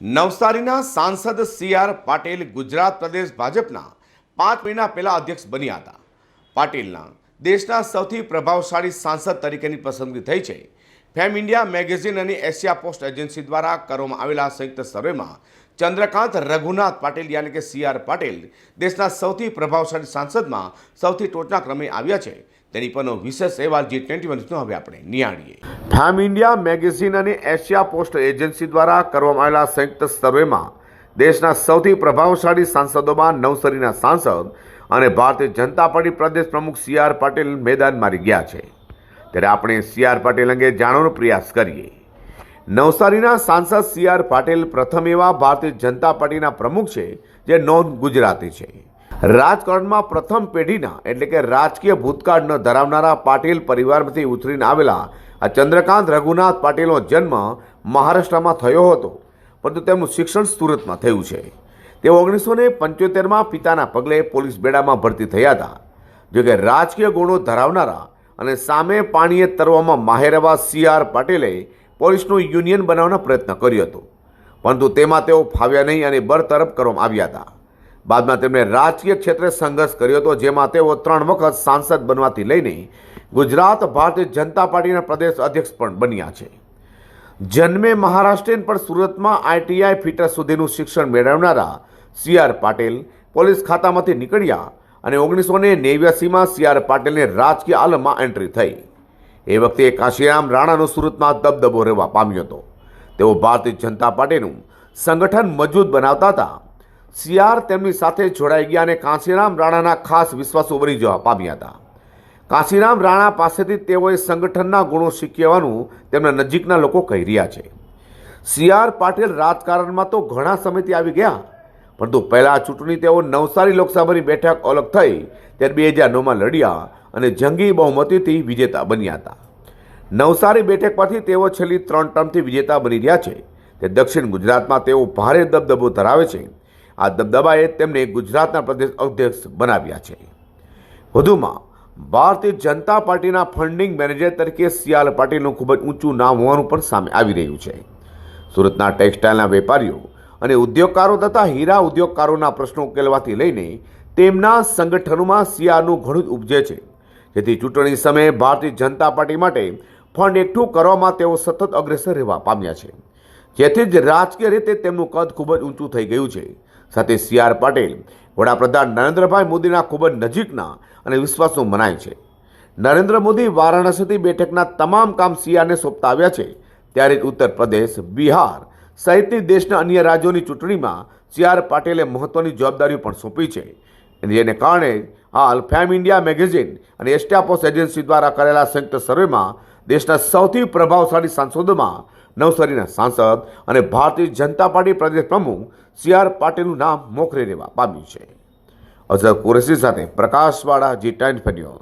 નવસારીના સાંસદ C R Patil Gujarat પ્રદેશ ભાજપના પાંચ મહિના પહેલા અધ્યક્ષ બન્યા હતા. પાટીલના દેશના સૌથી પ્રભાવશાળી સાંસદ તરીકેની પસંદગી થઈ છે. ફેમ ઇન્ડિયા મેગેઝિન અને એશિયા પોસ્ટ એજન્સી દ્વારા કરવામાં આવેલા સંયુક્ત સર્વેમાં ચંદ્રકાંત રઘુનાથ પાટીલ યાની કે સી આર પાટીલ દેશના સૌથી પ્રભાવશાળી સાંસદમાં સૌથી ટોચના ક્રમે આવ્યા છે. તેની પરનો વિશેષ અહેવાલ જી ટ્વેન્ટી વનનો હવે આપણે નિહાળીએ. ફેમ ઇન્ડિયા મેગેઝિન અને એશિયા પોસ્ટ એજન્સી દ્વારા કરવામાં આવેલા સંયુક્ત સર્વેમાં દેશના સૌથી પ્રભાવશાળી સાંસદોમાં નવસારીના સાંસદ અને ભારતીય જનતા પાર્ટી પ્રદેશ પ્રમુખ સી આર પાટીલ મેદાન મારી ગયા છે. ત્યારે આપણે સી આર પાટીલ અંગે જાણવાનો પ્રયાસ કરીએ. નવસારીના સાંસદ સી આર પાટીલ પ્રથમ એવા ભારતીય જનતા પાર્ટીના પ્રમુખ છે, જે નોન ગુજરાતી છે. રાજકારણમાં પ્રથમ પેઢીના એટલે કે રાજકીય ભૂતકાળ ન ધરાવનારા પાટીલ પરિવારમાંથી ઉતરીને આવેલા આ ચંદ્રકાંત રઘુનાથ પાટીલનો જન્મ મહારાષ્ટ્રમાં થયો હતો, પરંતુ તેમનું શિક્ષણ સુરતમાં થયું છે. તેઓ ઓગણીસો ને પંચોતેરમાં પિતાના પગલે પોલીસ બેડામાં ભરતી થયા હતા. જોકે રાજકીય ગુણો ધરાવનારા અને સામે પાણીએ તરવામાં માહેર એવા સી આર પાટીલે પોલીસનું યુનિયન બનાવવાનો પ્રયત્ન કર્યો હતો. પરંતુ તેમાં તેઓ ફાવ્યા નહીં અને બરતરફ કરવામાં આવ્યા હતા. બાદમાં તેમણે રાજકીય ક્ષેત્રે સંઘર્ષ કર્યો હતો, જેમાં તેઓ ત્રણ વખત સાંસદ બનવાથી લઈને ગુજરાત ભારતીય જનતા પાર્ટીના પ્રદેશ અધ્યક્ષ પણ બન્યા છે. જન્મે મહારાષ્ટ્રીયન પણ સુરતમાં આઈટીઆઈ ફિટર સુધીનું શિક્ષણ મેળવનારા સી આર પાટીલ પોલીસ ખાતામાંથી નીકળ્યા અને ઓગણીસો ને નેવ્યાસીમાં સી આર પાટીલને રાજકીય આલમમાં એન્ટ્રી થઈ. એ વખતે કાશીરામ રાણાનો સુરતમાં દબદબો રહેવા પામ્યો હતો. તેઓ ભારતીય જનતા પાર્ટીનું સંગઠન મજબૂત બનાવતા હતા. સીઆર તેમની સાથે જોડાઈ ગયા અને કાંશીરામ રાણાના ખાસ વિશ્વાસો બની જવા પામ્યા હતા. કાશીરામ રાણા પાસેથી તેઓએ સંગઠનના ગુણો શીખ્યાવાનું તેમના નજીકના લોકો કહી રહ્યા છે. સીઆર પાટીલ રાજકારણમાં તો ઘણા સમયથી આવી ગયા પરંતુ પહેલાં ચૂંટણી તેઓ નવસારી લોકસભાની બેઠક અલગ થઈ, ત્યારે બે હજાર નવમાં લડ્યા અને જંગી બહુમતીથી વિજેતા બન્યા હતા. નવસારી બેઠક પરથી તેઓ છેલ્લી ત્રણ ટર્મથી વિજેતા બની રહ્યા છે. તે દક્ષિણ ગુજરાતમાં તેઓ ભારે દબદબો ધરાવે છે. આ દબદબાએ તેમને ગુજરાતના પ્રદેશ અધ્યક્ષ બનાવ્યા છે. વધુમાં, ભારતીય જનતા પાર્ટીના ફંડિંગ મેનેજર તરીકે સિયાલ પાટીલનું ખૂબ જ ઊંચું નામ હોવાનું પણ સામે આવી રહ્યું છે. સુરતના ટેક્સટાઇલના વેપારીઓ અને ઉદ્યોગકારો તથા હીરા ઉદ્યોગકારોના પ્રશ્નો ઉકેલવાથી લઈને તેમના સંગઠનોમાં સિયારનું ઘણું જ ઉપજે છે. જેથી ચૂંટણી સમયે ભારતીય જનતા પાર્ટી માટે ફંડ એકઠું કરવામાં તેઓ સતત અગ્રેસર રહેવા પામ્યા છે. જેથી જ રાજકીય રીતે તેમનું કદ ખૂબ જ ઊંચું થઈ ગયું છે. સાથે સી આર પાટીલ, વડાપ્રધાન નરેન્દ્રભાઈ મોદીના ખૂબ જ નજીકના અને વિશ્વાસો મનાય છે. નરેન્દ્ર મોદી વારાણસીથી બેઠકના તમામ કામ સીઆરને સોંપતા આવ્યા છે. ત્યારે જ ઉત્તર પ્રદેશ, બિહાર સહિતની દેશના અન્ય રાજ્યોની ચૂંટણીમાં સી આર પાટીલે મહત્વની જવાબદારીઓ પણ સોંપી છે. જેને કારણે હાલ ફેમ ઇન્ડિયા મેગેઝિન અને એસ્ટાપોસ એજન્સી દ્વારા કરેલા સંયુક્ત સર્વેમાં દેશના સૌથી પ્રભાવશાળી સાંસદોમાં નવસારીના સાંસદ અને ભારતીય જનતા પાર્ટી પ્રદેશ પ્રમુખ સી આર પાટીલનું નામ મોખરે રહેવા પામ્યું છે. અઝર કુરેશી સાથે પ્રકાશવાળા જી ટાઈન ફેન્યો